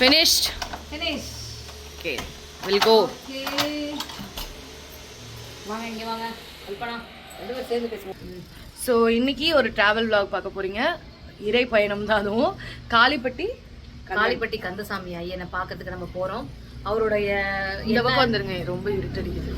finished? Finish okay we'll go. வாங்க இங்க வாங்க. கல்பனா ரெண்டு பேரும் சேர்ந்து பேசுவோம். ஸோ இன்னைக்கு ஒரு டிராவல் vlog பார்க்க போறீங்க. இறை பயணம் தான் அதுவும். காளிப்பட்டி காளிப்பட்டி கந்தசாமி ஐயனை பார்க்கறதுக்கு நம்ம போறோம். அவருடைய இந்த பக்கம் வந்துருங்க ரொம்ப இருட்டடிக்குது.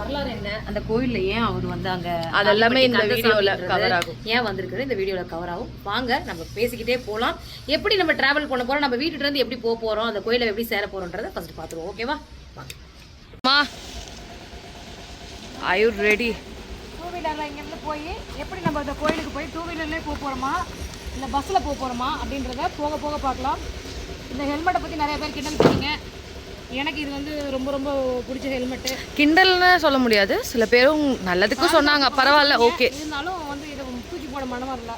வரலாறு என்ன? அந்த கோயில்ல ஏன் அவர் வந்து அங்க அது எல்லாமே இந்த வீடியோல கவர் ஆகும். ஏன் வந்திருக்குது? இந்த வீடியோல கவர் ஆகும். வாங்க நம்ம பேசிக்கிட்டே போலாம். எப்படி நம்ம டிராவல் பண்ண போறோம்? நம்ம வீட்டுல இருந்து எப்படி போக போறோம்? அந்த கோயிலை எப்படி சேர போறோம்ன்றத ஃபர்ஸ்ட் பாத்துருவோம் ஓகேவா வாங்க மா are you ready? டூ வீலரில் இங்கேருந்து போய் எப்படி நம்ம இந்த கோயிலுக்கு போய் டூ வீலர்லேயே போக போகிறோமா இல்லை பஸ்ஸில் போக போகிறோமா அப்படின்றத போக போக பார்க்கலாம். இந்த ஹெல்மெட்டை பற்றி நிறைய பேர் கிண்டல் பண்ணீங்க எனக்கு இது வந்து ரொம்ப ரொம்ப பிடிச்ச ஹெல்மெட்டு. கிண்டல்னு சொல்ல முடியாது. சில பேரும் நல்லதுக்கும் சொன்னாங்க. பரவாயில்ல ஓகே. இருந்தாலும் வந்து இதை தூக்கி போட மனம் வரல.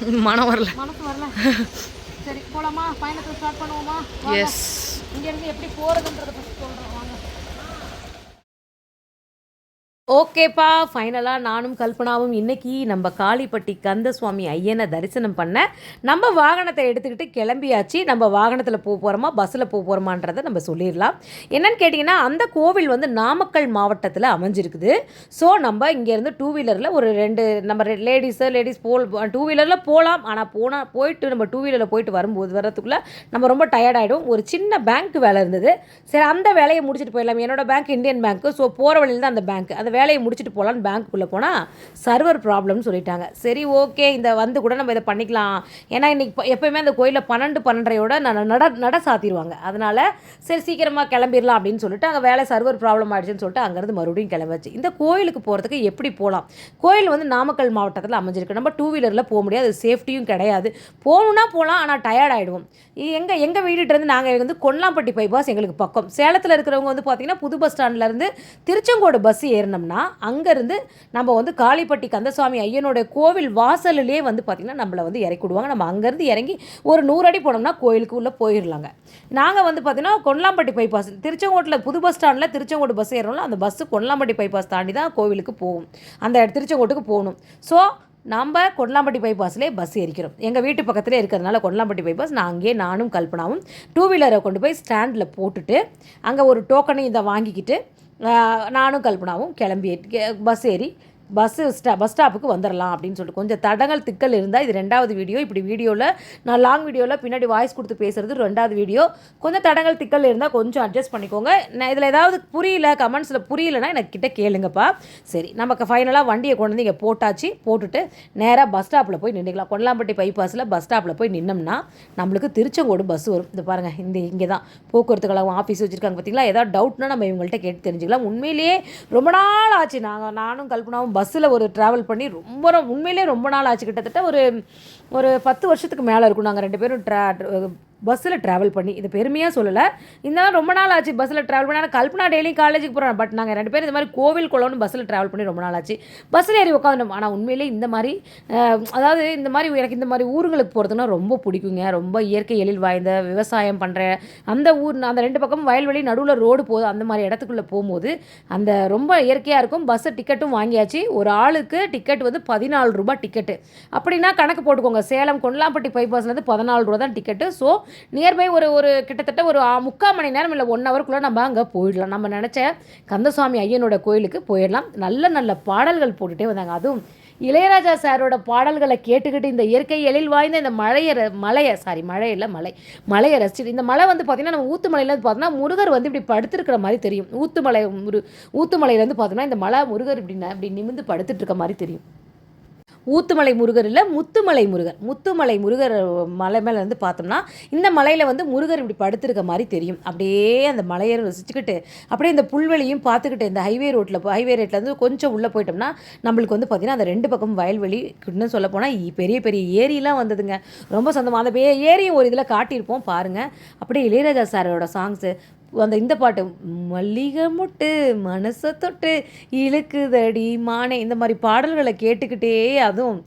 மனம் வரல. மனசு வரல. சரி போலாமா? பயணத்தை ஸ்டார்ட் பண்ணுவோமா? எஸ் இங்கேருந்து எப்படி போகிறதுன்றத பற்றி சொல்கிறேன் வாங்க ஓகேப்பா ஃபைனலாக நானும் கல்பனாவும் இன்னைக்கு நம்ம காளிப்பட்டி கந்தசுவாமி ஐயனை தரிசனம் பண்ண நம்ம வாகனத்தை எடுத்துக்கிட்டு கிளம்பியாச்சு. நம்ம வாகனத்தில் போக போகிறோமா பஸ்ஸில் போக போகிறோமான்றதை நம்ம சொல்லிடலாம். என்னன்னு கேட்டிங்கன்னா அந்த கோவில் வந்து நாமக்கல் மாவட்டத்தில் அமைஞ்சிருக்குது. ஸோ நம்ம இங்கேருந்து டூ வீலரில் ஒரு ரெண்டு நம்ம லேடிஸு லேடிஸ் போல் டூ வீலரில் போகலாம் ஆனால் போனால் போயிட்டு நம்ம டூ வீலரில் போயிட்டு வரும்போது வரத்துக்குள்ளே நம்ம ரொம்ப டயர்ட் ஆகிடும் ஒரு சின்ன பேங்க் வேலை இருந்தது. சரி அந்த வேலையை முடிச்சுட்டு போயிடலாம். என்னோடய பேங்க் இந்தியன் பேங்க்கு ஸோ போகிற வழியில் தான் அந்த பேங்க் அந்த வேலையை முடிச்சுட்டு போகலான்னு பேங்க்குள்ளே போனால் சர்வர் ப்ராப்ளம்னு சொல்லிட்டாங்க. சரி ஓகே இந்த வந்து கூட நம்ம இதை பண்ணிக்கலாம். ஏன்னா இன்றைக்கி எப்போயுமே அந்த கோயிலில் பன்னெண்டு பன்னெண்டரையோட ந- நட நட சாத்திடுவாங்க அதனால் சரி சீக்கிரமாக கிளம்பிடலாம் அப்படின்னு சொல்லிட்டு அங்கே வேலை சர்வர் ப்ராப்ளம் ஆகிடுச்சுன்னு சொல்லிட்டு அங்கேருந்து மறுபடியும் கிளம்பிச்சு இந்த கோயிலுக்கு போகிறதுக்கு எப்படி போகலாம் கோயில் வந்து நாமக்கல் மாவட்டத்தில் அமைஞ்சிருக்கு. நம்ம டூ வீலரில் போக முடியாது. அது சேஃப்டியும் கிடையாது. போகணுன்னா போகலாம் ஆனால் டயர்ட் ஆகிடுவோம் எங்கள் எங்கள் வீட்டுகிட்டேருந்து நாங்கள் வந்து கொல்லாம்பட்டி பைபாஸ் எங்களுக்கு பக்கம். சேலத்தில் இருக்கிறவங்க வந்து பார்த்திங்கன்னா புது பஸ் ஸ்டாண்ட்லேருந்து திருச்செங்கோடு பஸ் ஏறினோம்னா அங்கேருந்து நம்ம வந்து காளிப்பட்டி கந்தசுவாமி ஐயனுடைய கோவில் வாசலிலே வந்து பார்த்திங்கன்னா நம்மளை வந்து இறக்கி விடுவாங்க. நம்ம அங்கேருந்து இறங்கி ஒரு நூறு அடி போனோம்னா கோயிலுக்கு உள்ளே போயிடலாங்க நாங்கள் வந்து பார்த்திங்கன்னா கொல்லாம்பட்டி பைபாஸ் திருச்செங்கோட்டில் புது பஸ் ஸ்டாண்டில் திருச்செங்கோடு பஸ் ஏறோம்ல அந்த பஸ்ஸு கொல்லாம்பட்டி பைபாஸ் தாண்டி தான் கோவிலுக்கு போகும் அந்த திருச்செங்கோட்டுக்கு போகணும். ஸோ நம்ம கொடலாம்பட்டி பைபாஸ்லேயே பஸ் ஏறிக்கிறோம். எங்கள் வீட்டு பக்கத்துலேயே இருக்கிறதுனால கொடலாம்பட்டி பைபாஸ் நான் அங்கேயே நானும் கல்பனாவும் டூ வீலரை கொண்டு போய் ஸ்டாண்டில் போட்டுட்டு அங்கே ஒரு டோக்கனை இதை வாங்கிக்கிட்டு நானும் கல்பனாவும் கிளம்பி பஸ் ஏறி பஸ்ஸு ஸ்டா பஸ் ஸ்டாப்புக்கு வந்துடலாம் அப்படின்னு சொல்லிட்டு. கொஞ்சம் தடங்கள் திக்கல் இருந்தால் இது ரெண்டாவது வீடியோ. இப்படி வீடியோவில் நான் லாங் வீடியோவில் பின்னாடி வாய்ஸ் கொடுத்து பேசுகிறது ரெண்டாவது வீடியோ. கொஞ்சம் தடங்கள் திக்கல் இருந்தால் கொஞ்சம் அட்ஜஸ்ட் பண்ணிக்கோங்க. நான் இதில் ஏதாவது புரியல கமெண்ட்ஸில் புரியலன்னா எனக்கு கிட்டே கேளுங்கப்பா. சரி நமக்கு ஃபைனலாக வண்டியை கொண்டு வந்து இங்கே போட்டாச்சு. போட்டுட்டு நேராக பஸ் ஸ்டாப்பில் போய் நின்றுக்கலாம் கொல்லாம்பட்டி பைபாஸில் பஸ் ஸ்டாப்பில் போய் நின்னோம்னா நம்மளுக்கு திருச்செங்கோடு பஸ் வரும். இந்த பாருங்கள் இந்த இங்கே தான். போக்குவரத்து கழகம் ஆஃபீஸ் வச்சுருக்காங்க பார்த்தீங்களா ஏதாவது டவுட்னா நம்ம இவங்கள்ட்ட கேட்டு தெரிஞ்சுக்கலாம். உண்மையிலேயே ரொம்ப நாள் ஆச்சு. நாங்கள் நானும் கல்பனாவும் பஸ்ஸில் ஒரு ட்ராவல் பண்ணி ரொம்ப ரொம்ப- உண்மையிலேயே ரொம்ப நாள் ஆச்சு. கிட்டத்தட்ட ஒரு ஒரு பத்து வருஷத்துக்கு மேலே இருக்கும். நாங்கள் ரெண்டு பேரும் ட்ரா பஸ்ஸில் ட்ராவல் பண்ணி இது பெருமையாக சொல்லலை. இருந்தாலும் ரொம்ப நாள் ஆச்சு பஸ்ஸில் ட்ராவல் பண்ணி. ஆனால் கல்பனா டெய்லி காலேஜுக்கு போகிறோம் பட் நாங்கள் ரெண்டு பேரும் இந்த மாதிரி கோவில் குளம்னு பஸ்ஸில் ட்ராவல் பண்ணி ரொம்ப நாள் ஆச்சு. பஸ்ஸில் ஏறி உட்காந்துடும் ஆனால் உண்மையிலே இந்த மாதிரி அதாவது இந்த மாதிரி எனக்கு இந்த மாதிரி ஊருங்களுக்கு போகிறதுனா ரொம்ப பிடிக்குங்க. ரொம்ப இயற்கை எழில் வாய்ந்த விவசாயம் பண்ணுற அந்த ஊர் அந்த ரெண்டு பக்கமும் வயல்வெளி நடுவில் ரோடு போதும். அந்த மாதிரி இடத்துக்குள்ளே போகும்போது அந்த ரொம்ப இயற்கையாக இருக்கும். பஸ்ஸு டிக்கெட்டும் வாங்கியாச்சு. ஒரு ஆளுக்கு டிக்கெட் வந்து பதினாலு ரூபா டிக்கெட்டு அப்படின்னா கணக்கு போட்டுக்கோங்க. சேலம் கொண்டலாம்பட்டி பைபாஸ்லேருந்து பதினாலு ரூபா தான் டிக்கெட்டு ஸோ நியர்பை ஒரு ஒரு கிட்டத்தட்ட ஒரு முக்கால் மணி நேரம் இல்லை ஒன் ஹவருக்குள்ளே நம்ம அங்கே போயிடலாம். நம்ம நினச்ச கந்தசுவாமி ஐயனோட கோயிலுக்கு போயிடலாம். நல்ல நல்ல பாடல்கள் போட்டுகிட்டே வந்தாங்க. அதுவும் இளையராஜா சாரோட பாடல்களை கேட்டுக்கிட்டு இந்த இயற்கை எழில் வாய்ந்த இந்த மழையை ர- மலையை சாரி மழை இல்லை மலை மலையை ரசிச்சுட்டு இந்த மலை வந்து பார்த்திங்கன்னா நம்ம ஊத்துமலையில வந்து பார்த்தோம்னா முருகர் வந்து இப்படி படுத்துருக்கிற மாதிரி தெரியும். ஊத்து மலை முரு ஊத்துமலையிலேருந்து பார்த்தோம்னா இந்த மலை முருகர் இப்படி இப்படி நிமிந்து படுத்துட்டு இருக்க மாதிரி தெரியும். ஊத்துமலை முருகர் இல்லை முத்துமலை முருகர் முத்துமலை முருகர் மலை மேலே வந்து பார்த்தோம்னா இந்த மலையில் வந்து முருகர் இப்படி படுத்திருக்க மாதிரி தெரியும். அப்படியே அந்த மலையை ரசிச்சுக்கிட்டு அப்படியே இந்த புல்வெளியும் பார்த்துக்கிட்டு இந்த ஹைவே ரோட்டில் ஹைவே ரேட்டில் இருந்து கொஞ்சம் உள்ளே போயிட்டோம்னா நம்மளுக்கு வந்து பார்த்திங்கன்னா அந்த ரெண்டு பக்கம் வயல்வெளி இன்னும் சொல்ல போனால் பெரிய பெரிய ஏரியெலாம் வந்ததுங்க. ரொம்ப சொந்தமாக அந்த ஏரியும் ஒரு இதில் காட்டியிருப்போம் பாருங்கள் அப்படியே இளையராஜா சாரோட சாங்ஸு அந்த இந்த பாட்டு மல்லிகை முட்டு மனசை தொட்டு இழுக்குதடி மானே இந்த மாதிரி பாடல்களை கேட்டுக்கிட்டே அதுவும்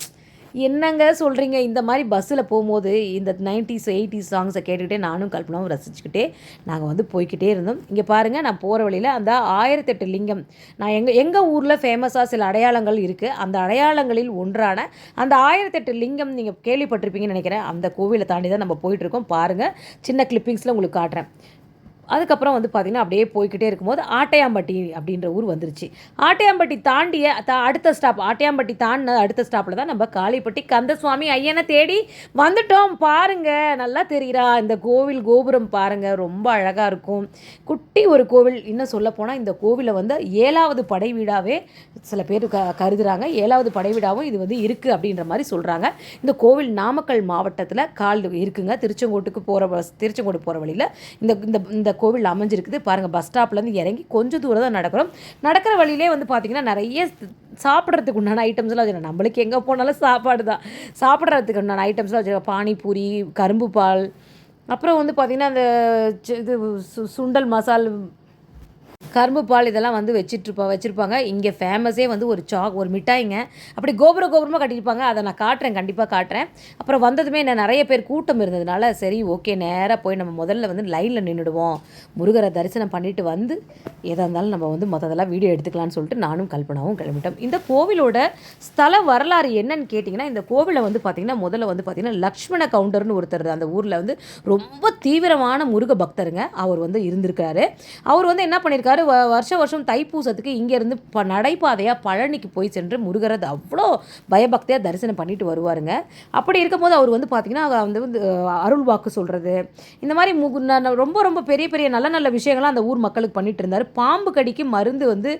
என்னங்க சொல்கிறீங்க இந்த மாதிரி பஸ்ஸில் போகும்போது இந்த நைன்டிஸ் எயிட்டிஸ் சாங்ஸை கேட்டுக்கிட்டே நானும் கல்பனாவும் ரசிச்சுக்கிட்டே நாங்கள் வந்து போய்கிட்டே இருந்தோம். இங்கே பாருங்கள் நான் போகிற வழியில் அந்த ஆயிரத்தெட்டு லிங்கம். நான் எங்கள் எங்கள் ஊரில் ஃபேமஸாக சில அடையாளங்கள் இருக்குது. அந்த அடையாளங்களில் ஒன்றான அந்த ஆயிரத்தெட்டு லிங்கம் நீங்கள் கேள்விப்பட்டிருப்பீங்கன்னு நினைக்கிறேன். அந்த கோவிலை தாண்டி தான் நம்ம போயிட்டுருக்கோம். பாருங்கள் சின்ன கிளிப்பிங்ஸில் உங்களுக்கு காட்டுறேன். அதுக்கப்புறம் வந்து பார்த்திங்கன்னா அப்படியே போய்க்கிட்டே இருக்கும்போது ஆட்டையாம்பட்டி அப்படின்ற ஊர் வந்துருச்சு. ஆட்டையாம்பட்டி தாண்டிய அடுத்த ஸ்டாப் ஆட்டையாம்பட்டி தாண்டின அடுத்த ஸ்டாப்பில் தான் நம்ம காளிப்பட்டி கந்தசுவாமி ஐயனை தேடி வந்துட்டோம். பாருங்க நல்லா தெரிகிறா இந்த கோவில் கோபுரம் பாருங்க ரொம்ப அழகாக இருக்கும். குட்டி ஒரு கோவில். இன்னும் சொல்ல போனால் இந்த கோவிலை வந்து ஏழாவது படை வீடாகவே சில பேர் க கருதுகிறாங்க ஏழாவது படை வீடாகவும் இது வந்து இருக்குது அப்படின்ற மாதிரி சொல்கிறாங்க இந்த கோவில் நாமக்கல் மாவட்டத்தில் கால் இருக்குங்க. திருச்செங்கோட்டுக்கு போகிற பஸ் திருச்செங்கோடு போகிற வழியில். இந்த இந்த இந்த கோவில் அமைஞ்சிருக்குது. பாருங்கள் பஸ் ஸ்டாப்லேருந்து இறங்கி கொஞ்சம் தூரம் தான் நடக்கிறோம். நடக்கிற வழியிலே வந்து பார்த்திங்கன்னா நிறைய சாப்பிட்றதுக்கு உண்டான ஐட்டம்ஸ்லாம் வச்சுருக்கோம் நம்மளுக்கு எங்கே போனாலும் சாப்பாடு தான். சாப்பிட்றதுக்கு உண்டான ஐட்டம்ஸ்லாம் வச்சுருக்கோம் பானிபூரி கரும்பு பால். அப்புறம் வந்து பார்த்திங்கன்னா அந்த இது சு- சுண்டல் மசால் கரும்பு பால் இதெல்லாம் வந்து வச்சிட்ருப்பா வச்சுருப்பாங்க. இங்கே ஃபேமஸே வந்து ஒரு சாக் ஒரு மிட்டாய்ங்க. அப்படி கோபுர கோபுரமாக கட்டியிருப்பாங்க. அதை நான் காட்டுறேன் கண்டிப்பாக காட்டுறேன். அப்புறம் வந்ததுமே என்ன நிறைய பேர் கூட்டம் இருந்ததுனால சரி ஓகே நேராக போய் நம்ம முதல்ல வந்து லைனில் நின்றுடுவோம் முருகரை தரிசனம் பண்ணிட்டு வந்து எதாக இருந்தாலும் நம்ம வந்து மொத்ததெல்லாம் வீடியோ எடுத்துக்கலாம்னு சொல்லிட்டு நானும் கல்பனாவும் கிளம்பிட்டோம். இந்த கோவிலோட ஸ்தல வரலாறு என்னன்னு கேட்டிங்கன்னா இந்த கோவிலை வந்து பார்த்திங்கன்னா முதல்ல வந்து பார்த்திங்கன்னா லக்ஷ்மண கவுண்டர்னு ஒருத்தர் அந்த ஊரில் வந்து ரொம்ப தீவிரமான முருக பக்தருங்க. அவர் வந்து இருந்திருக்காரு. அவர் வந்து என்ன பண்ணியிருக்காரு வ வருஷம் வருஷம் தைப்பூசத்துக்கு இங்கேருந்து ப நடைபாதையாக பழனிக்கு போய் சென்று முருகரது அவ்வளோ பயபக்தியாக தரிசனம் பண்ணிட்டு வருவாருங்க. அப்படி இருக்கும்போது அவர் வந்து பார்த்திங்கன்னா வந்து வந்து அருள் வாக்கு சொல்கிறது இந்த மாதிரி மு ந- ரொம்ப ரொம்ப பெரிய பெரிய நல்ல நல்ல விஷயங்கள்லாம் அந்த ஊர் மக்களுக்கு பண்ணிட்டு இருந்தார். பாம்பு கடிக்கு மருந்து வந்து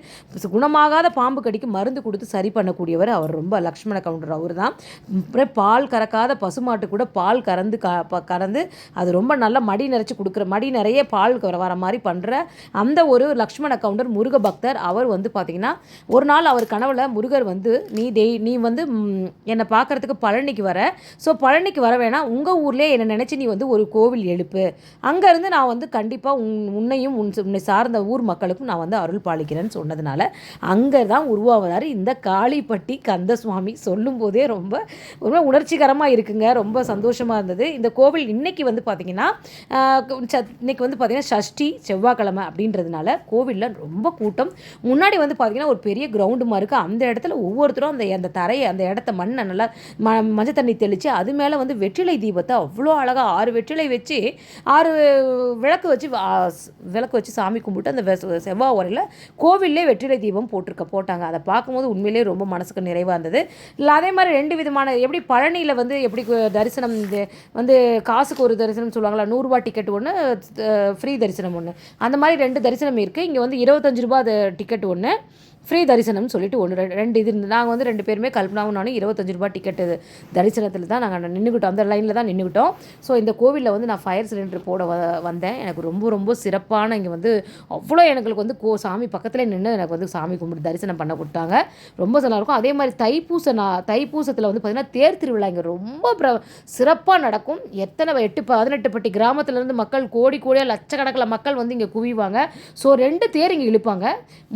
குணமாகாத பாம்பு கடிக்கு மருந்து கொடுத்து சரி பண்ணக்கூடியவர் அவர் ரொம்ப லக்ஷ்மண கவுண்டர் அவர் தான் அப்புறம் பால் கறக்காத பசுமாட்டு கூட பால் கறந்து க ப- கறந்து அது ரொம்ப நல்ல மடி நிறைச்சி கொடுக்குற மடி நிறைய பால் வர- வர மாதிரி பண்ணுற அந்த ஒரு லக்ஷ்மண கவுண்டர் முருக பக்தர் அவர் வந்து பார்த்திங்கன்னா ஒரு நாள் அவர் கனவுல முருகர் வந்து நீ டெய் நீ வந்து என்னை பார்க்கறதுக்கு பழனிக்கு வர. ஸோ பழனிக்கு வர வேணாம். உங்கள் ஊர்லேயே என்னை நினச்சி நீ வந்து ஒரு கோவில் எழுப்பு. அங்கேருந்து நான் வந்து கண்டிப்பாக உன் உன்னையும் உன் உன்னை சார்ந்த ஊர் மக்களுக்கும் நான் வந்து அருள் பாலிக்கிறேன்னு சொன்னதுனால அங்கே தான் உருவாவதார் இந்த காளிப்பட்டி கந்தசுவாமி சொல்லும்போதே ரொம்ப ரொம்ப உணர்ச்சிகரமாக இருக்குங்க. ரொம்ப சந்தோஷமாக இருந்தது. இந்த கோவில் இன்னைக்கு வந்து பார்த்திங்கன்னா இன்னைக்கு வந்து பார்த்திங்கன்னா ஷஷ்டி செவ்வாய்க்கிழமை அப்படின்றதுனால கோ கோவிலில் ரொம்ப கூட்டம். முன்னாடி வந்து பார்த்திங்கன்னா ஒரு பெரிய கிரவுண்டு மாதிரி இருக்குது அந்த இடத்துல ஒவ்வொருத்தரும் அந்த அந்த தரையை அந்த இடத்த மண்ணை நல்லா ம மஞ்சள் தண்ணி தெளித்து அது மேலே வந்து வெற்றிலை தீபத்தை அவ்வளோ அழகாக ஆறு வெற்றிலை வச்சு ஆறு விளக்கு வச்சு விளக்கு வச்சு சாமி கும்பிட்டு அந்த செவ்வாய் உரையில் கோவிலே வெற்றிலை தீபம் போட்டிருக்க போட்டாங்க. அதை பார்க்கும்போது உண்மையிலேயே ரொம்ப மனசுக்கு நிறைவாக இருந்தது. இல்லை அதே மாதிரி ரெண்டு விதமான எப்படி பழனியில் வந்து எப்படி தரிசனம் வந்து காசுக்கு ஒரு தரிசனம் சொல்லுவாங்களா நூறுரூவா டிக்கெட் ஒன்று ஃப்ரீ தரிசனம் ஒன்று அந்த மாதிரி ரெண்டு தரிசனம் இருக்குது இங்கே வந்து இருபத்தஞ்சு ரூபா அது டிக்கெட் ஒன்று ஃப்ரீ தரிசனம்னு சொல்லிட்டு ஒன்று ரெண்டு இது இருந்து நாங்கள் வந்து ரெண்டு பேருமே கல்பனாவும் நானும் இருபத்தஞ்சு ரூபாய் டிக்கெட்டு தரிசனத்தில் தான் நாங்கள் நின்றுக்கிட்டோம் அந்த லைனில் தான் நின்றுக்கிட்டோம் ஸோ இந்த கோவிலில் வந்து நான் ஃபயர் சிலிண்டர் போட வ வந்தேன். எனக்கு ரொம்ப ரொம்ப சிறப்பான இங்கே வந்து அவ்வளோ எங்களுக்கு வந்து கோ சாமி பக்கத்தில் நின்று எனக்கு வந்து சாமி கும்பிட்டு தரிசனம் பண்ண கொடுத்தாங்க. ரொம்ப நல்லாயிருக்கும் அதே மாதிரி தைப்பூச நான் தைப்பூசத்தில் வந்து பார்த்திங்கன்னா தேர் திருவிழா இங்கே ரொம்ப பிர சிறப்பாக நடக்கும். எத்தனை எட்டு பதினெட்டு பட்டி கிராமத்துலேருந்து மக்கள் கோடி கோடியாக லட்சக்கணக்கில் மக்கள் வந்து இங்கே குவிவாங்க. ஸோ ரெண்டு தேர் இங்கே இழுப்பாங்க.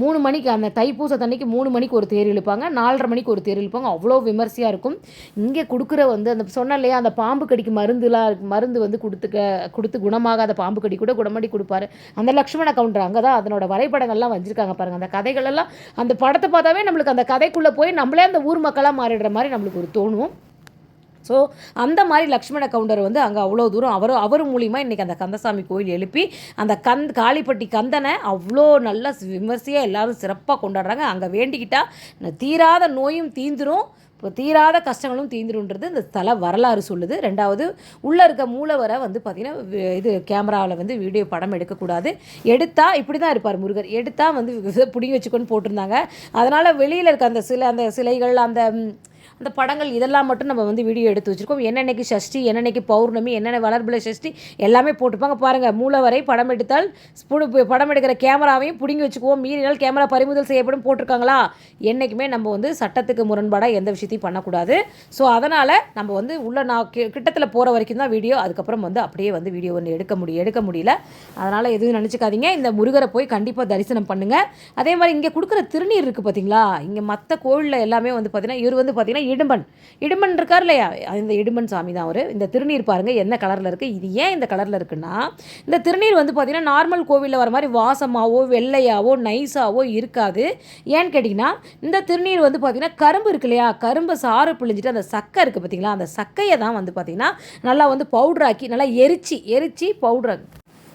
மூணு மணிக்கு அந்த தைப்பூ தண்ணிக்கு மூணு மணிக்கு ஒரு தேர் இழுப்பாங்க நாலரை மணிக்கு ஒரு தேர் இழுப்பாங்க. அவ்வளோ விமர்சையாக இருக்கும். இங்கே கொடுக்குற வந்து அந்த சொன்ன இல்லையா அந்த பாம்பு கடிக்கு மருந்துலாம் இருக்கு. மருந்து வந்து கொடுத்துக்க கொடுத்து குணமாகாத பாம்பு கடி கூட குணமடி கொடுப்பாரு. அந்த லக்ஷ்மண கவுண்டர் அங்கே தான் அதனோட வரைபடங்கள்லாம் வச்சிருக்காங்க பாருங்க. அந்த கதைகள் எல்லாம் அந்த படத்தை பார்த்தாவே நம்மளுக்கு அந்த கதைக்குள்ளே போய் நம்மளே அந்த ஊர் மக்களாக மாறிடுற மாதிரி நம்மளுக்கு ஒரு தோணும். ஸோ அந்த மாதிரி லக்ஷ்மண கவுண்டர் வந்து அங்கே அவ்வளோ தூரம் அவர் அவர் மூலிமா இன்றைக்கி அந்த கந்தசாமி கோயில் எழுப்பி அந்த கந்த் காளிப்பட்டி கந்தனை அவ்வளோ நல்ல விமர்சையாக எல்லாரும் சிறப்பாக கொண்டாடுறாங்க. அங்கே வேண்டிக்கிட்டால் தீராத நோயும் தீந்துரும். இப்போ தீராத கஷ்டங்களும் தீந்துருன்றது இந்த தலை வரலாறு சொல்லுது. ரெண்டாவது உள்ளே இருக்க மூலவரை வந்து பார்த்திங்கன்னா இது கேமராவில் வந்து வீடியோ படம் எடுக்கக்கூடாது. எடுத்தால் இப்படி தான் இருப்பார் முருகர். எடுத்தால் வந்து பிடிங்கி வச்சுக்கொண்டு போட்டிருந்தாங்க. அதனால் வெளியில் இருக்க அந்த சில அந்த சிலைகள் அந்த அந்த படங்கள் இதெல்லாம் மட்டும் நம்ம வந்து வீடியோ எடுத்து வச்சுருக்கோம். என்னென்னைக்கு சஷ்டி என்னென்னைக்கு பௌர்ணமி என்னென்ன வளர்பில சஷ்டி எல்லாமே போட்டுப்பாங்க பாருங்கள் மூலவரை படம் எடுத்தால் படம் எடுக்கிற கேமராவையும் பிடுங்கி வச்சுக்குவோம். மீறினால் கேமரா பறிமுதல் செய்யப்படும் போட்டிருக்காங்களா? என்றைக்குமே நம்ம வந்து சட்டத்துக்கு முரண்பாடாக எந்த விஷயத்தையும் பண்ணக்கூடாது. ஸோ அதனால் நம்ம வந்து உள்ள நான் கிட்டத்தில் போகிற வரைக்கும் தான் வீடியோ அதுக்கப்புறம் வந்து அப்படியே வந்து வீடியோ ஒன்று எடுக்க முடியும் எடுக்க முடியல. அதனால் எதுவும் நினச்சிக்காதீங்க. இந்த முருகரை போய் கண்டிப்பாக தரிசனம் பண்ணுங்கள் அதே மாதிரி இங்கே கொடுக்குற திருநீர் இருக்குது பார்த்தீங்களா இங்கே மற்ற கோவிலில் எல்லாமே வந்து பார்த்தீங்கன்னா இவர் வந்து பார்த்தீங்கன்னா இடும்பன் இடும்பன் இருக்கார் இல்லையா? இந்த இடும்பன் சாமி தான் அவர். இந்த திருநீர் பாருங்கள் என்ன கலரில் இருக்குது இது ஏன் இந்த கலரில் இருக்குன்னா இந்த திருநீர் வந்து பார்த்திங்கன்னா நார்மல் கோவிலில் வர மாதிரி வாசமாகவோ வெள்ளையாவோ நைஸாவோ இருக்காது. ஏன்னு கேட்டிங்கன்னா இந்த திருநீர் வந்து பார்த்திங்கன்னா கரும்பு இருக்கு இல்லையா? கரும்பு சாறு பிழிஞ்சிட்டு அந்த சக்கை இருக்குது பார்த்தீங்களா அந்த சக்கையை தான் வந்து பார்த்திங்கன்னா நல்லா வந்து பவுட்ராக்கி நல்லா எரிச்சு எரிச்சு பவுட்ரு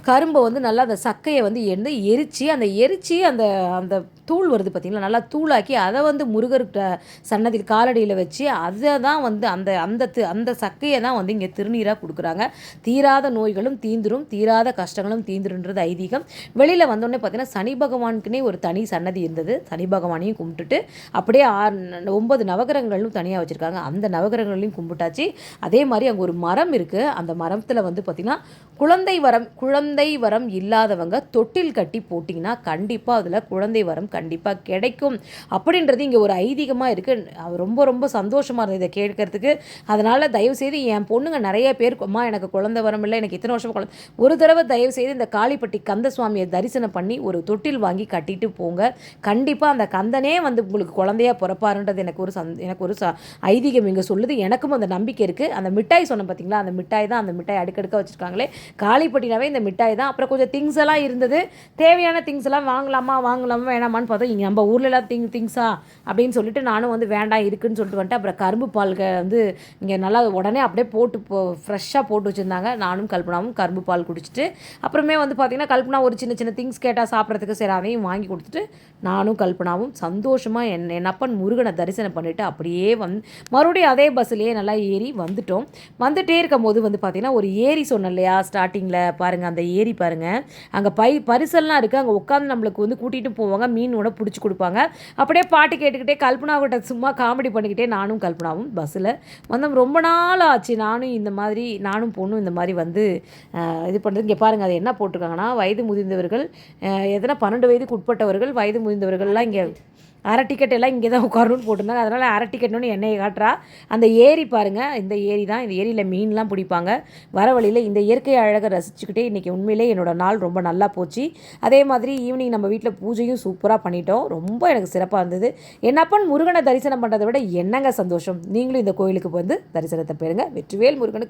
கரும்பை வந்து நல்லா அந்த சக்கையை வந்து எண்ணெய் எரித்து அந்த எரித்து அந்த அந்த தூள் வருது பார்த்திங்களா? நல்லா தூளாக்கி அதை வந்து முருகர்கிட்ட சன்னதியில் காலடியில் வச்சு அதை தான் வந்து அந்த அந்த அந்த சக்கையை தான் வந்து இங்கே திருநீராக கொடுக்குறாங்க. தீராத நோய்களும் தீந்துரும் தீராத கஷ்டங்களும் தீந்துருன்றது ஐதீகம். வெளியில் வந்தோடனே பார்த்தீங்கன்னா சனி பகவானுக்குனே ஒரு தனி சன்னதி இருந்தது. சனி பகவானையும் கும்பிட்டுட்டு அப்படியே ஆறு ந- ஒன்பது நவகிரகங்களும் தனியாக வச்சுருக்காங்க. அந்த நவகிரகங்களையும் கும்பிட்டாச்சு. அதே மாதிரி அங்கே ஒரு மரம் இருக்குது அந்த மரத்தில் வந்து பார்த்திங்கன்னா குழந்தை வரம் குழந்தை குழந்தை வரம் இல்லாதவங்க தொட்டில் கட்டி போட்டிங்கன்னா கண்டிப்பாக அதில் குழந்தை வரம் கண்டிப்பாக கிடைக்கும். அப்படின்றது இங்கே ஒரு ஐதீகமாக இருக்குது ரொம்ப ரொம்ப சந்தோஷமாக இருந்தது இதை கேட்கறதுக்கு. அதனால் தயவுசெய்து என் பொண்ணுங்க நிறைய பேர் அம்மா எனக்கு குழந்தை வரம் இல்லை எனக்கு இத்தனை வருஷம் குழந்தை ஒரு தடவை தயவுசெய்து இந்த காளிப்பட்டி கந்த சுவாமியை தரிசனம் பண்ணி ஒரு தொட்டில் வாங்கி கட்டிட்டு போங்க. கண்டிப்பாக அந்த கந்தனே வந்து உங்களுக்கு குழந்தையா பிறப்பாருன்றது எனக்கு ஒரு சந் எனக்கு ஒரு ச ஐதீகம் இங்கே சொல்லுது. எனக்கும் அந்த நம்பிக்கை இருக்குது அந்த மிட்டாய் சொன்னேன் பார்த்தீங்களா அந்த மிட்டாய் தான் அந்த மிட்டாய் அடுக்கடுக்க வச்சுருக்காங்களே. காளிப்பட்டினாவே இந்த மிட்டாய் தான். அப்புறம் கொஞ்சம் திங்ஸ் எல்லாம் இருந்தது. தேவையான திங்ஸ் எல்லாம் வாங்கலாமா வாங்கலாமா வேணாமான்னு பார்த்தா இங்கே நம்ம ஊரில் எல்லாம் திங் திங்ஸா அப்படின்னு சொல்லிட்டு நானும் வந்து வேண்டாம் இருக்குன்னு சொல்லிட்டு வந்துட்டு அப்புறம் கரும்பு பால்க வந்து இங்கே நல்லா உடனே அப்படியே போட்டு போ ஃப்ரெஷ்ஷாக போட்டு வச்சுருந்தாங்க. நானும் கல்பனாவும் கரும்பு பால் குடிச்சிட்டு அப்புறமே வந்து பார்த்திங்கன்னா கல்பனா ஒரு சின்ன சின்ன திங்ஸ் கேட்டால் சாப்பிட்றதுக்கு சரி அதையும் வாங்கி கொடுத்துட்டு நானும் கல்பனாவும் சந்தோஷமாக என் என் அப்பன் முருகனை தரிசனம் பண்ணிவிட்டு அப்படியே வந்து மறுபடியும் அதே பஸ்ஸுலேயே நல்லா ஏறி வந்துட்டோம். வந்துட்டே இருக்கும்போது வந்து பார்த்திங்கன்னா ஒரு ஏரி சொன்னேன் இல்லையா ஸ்டார்டிங்கில் பாருங்கள் அந்த ஏறி பாருங்கள் அங்கே பை பரிசல்லாம் இருக்குது அங்கே உட்காந்து நம்மளுக்கு வந்து கூட்டிகிட்டு போவாங்க. மீனோட பிடிச்சி கொடுப்பாங்க. அப்படியே பாட்டு கேட்டுக்கிட்டே கல்பனா கிட்ட சும்மா காமெடி பண்ணிக்கிட்டே நானும் கல்பனாவும் பஸ்ஸில் வந்தோம். ரொம்ப நாள் ஆச்சு. நானும் இந்த மாதிரி நானும் பொண்ணும் இந்த மாதிரி வந்து இது பண்ணுறது இங்கே பாருங்கள் அது என்ன போட்டிருக்காங்கன்னா வயது முதிர்ந்தவர்கள் எதனா பன்னெண்டு வயதுக்கு உட்பட்டவர்கள் வயது முதிர்ந்தவர்கள்லாம் இங்கே அரை டிக்கெட் எல்லாம் இங்கே தான் உட்காரணும்னு போட்டிருந்தாங்க. அதனால் அரை டிக்கெட்னு என்னையை காட்டுறா. அந்த ஏரி பாருங்கள் இந்த ஏரி தான். இந்த ஏரியில் மீன்லாம் பிடிப்பாங்க. வர வழியில் இந்த இயற்கை அழகை ரசிச்சுக்கிட்டே இன்றைக்கி உண்மையிலே என்னோட நாள் ரொம்ப நல்லா போச்சு. அதே மாதிரி ஈவினிங் நம்ம வீட்டில் பூஜையும் சூப்பராக பண்ணிட்டோம். ரொம்ப எனக்கு சிறப்பாக இருந்தது. என்னப்பன் முருகனை தரிசனம் பண்ணுறதை விட என்னங்க சந்தோஷம். நீங்களும் இந்த கோயிலுக்கு வந்து தரிசனத்தை பெறுங்க. வெற்றிவேல் முருகனுக்கு